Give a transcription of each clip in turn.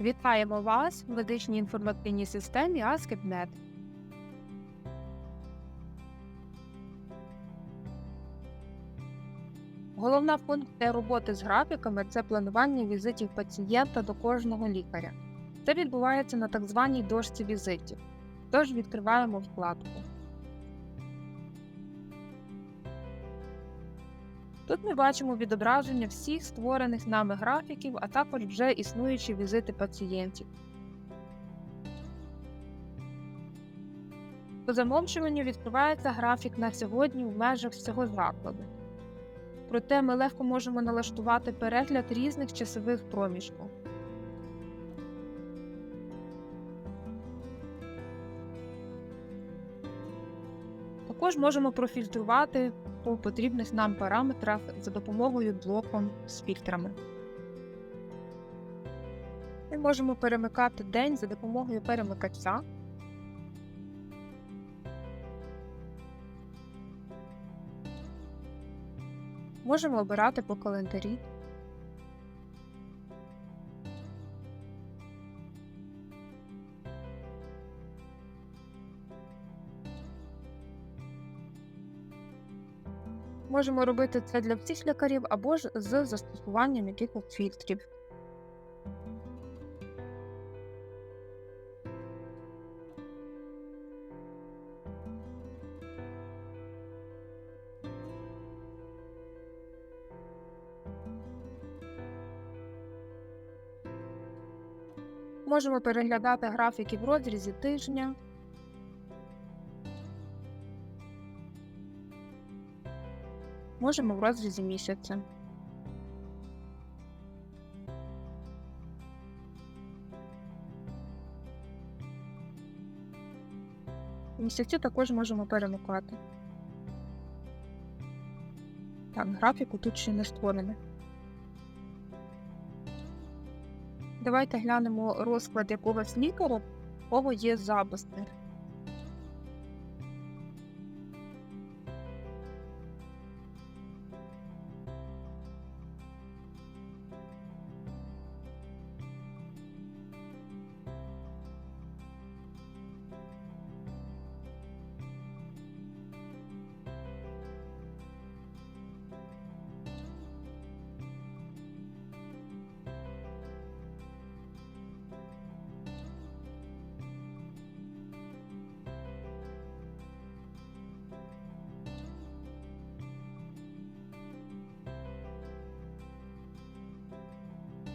Вітаємо вас в медичній інформаційній системі ASCII.NET. Головна функція роботи з графіками це планування візитів пацієнта до кожного лікаря. Це відбувається на так званій дошці візитів. Тож відкриваємо вкладку. Тут ми бачимо відображення всіх створених нами графіків, а також вже існуючі візити пацієнтів. По замовчуванню відкривається графік на сьогодні в межах всього закладу. Проте ми легко можемо налаштувати перегляд різних часових проміжків. Також можемо профільтрувати по потрібних нам параметрах за допомогою блоком з фільтрами. Ми можемо перемикати день за допомогою перемикача. Можемо обирати по календарі. Можемо робити це для всіх лікарів або ж з застосуванням якихось фільтрів. Можемо переглядати графіки в розрізі тижня. Можемо в розрізі місяця. Місяці також можемо перемикати. Так, графіку тут ще не створений. Давайте глянемо розклад якогось лікаря, кого є записи.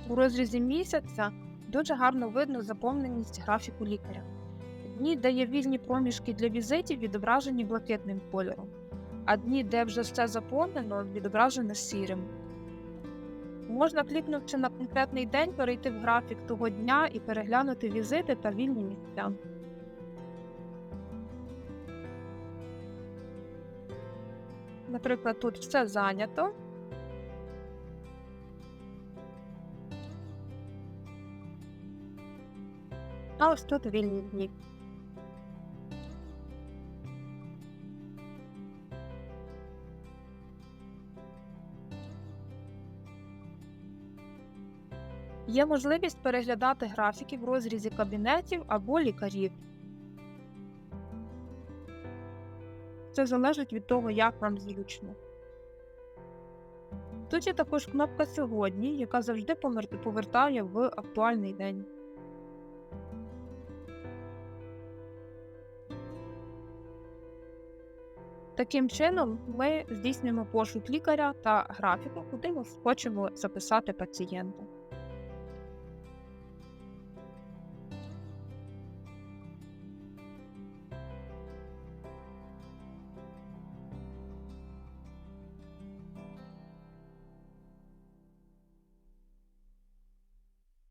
У розрізі місяця дуже гарно видно заповненість графіку лікаря. Дні, де є вільні проміжки для візитів, відображені блакитним кольором, а дні, де вже все заповнено, відображено сірим. Можна, клікнувши на конкретний день, перейти в графік того дня і переглянути візити та вільні місця. Наприклад, тут все зайнято. А ось тут вільні дні. Є можливість переглядати графіки в розрізі кабінетів або лікарів. Це залежить від того, як вам зручно. Тут є також кнопка Сьогодні, яка завжди повертає в актуальний день. Таким чином, ми здійснюємо пошук лікаря та графіку, куди ми хочемо записати пацієнта.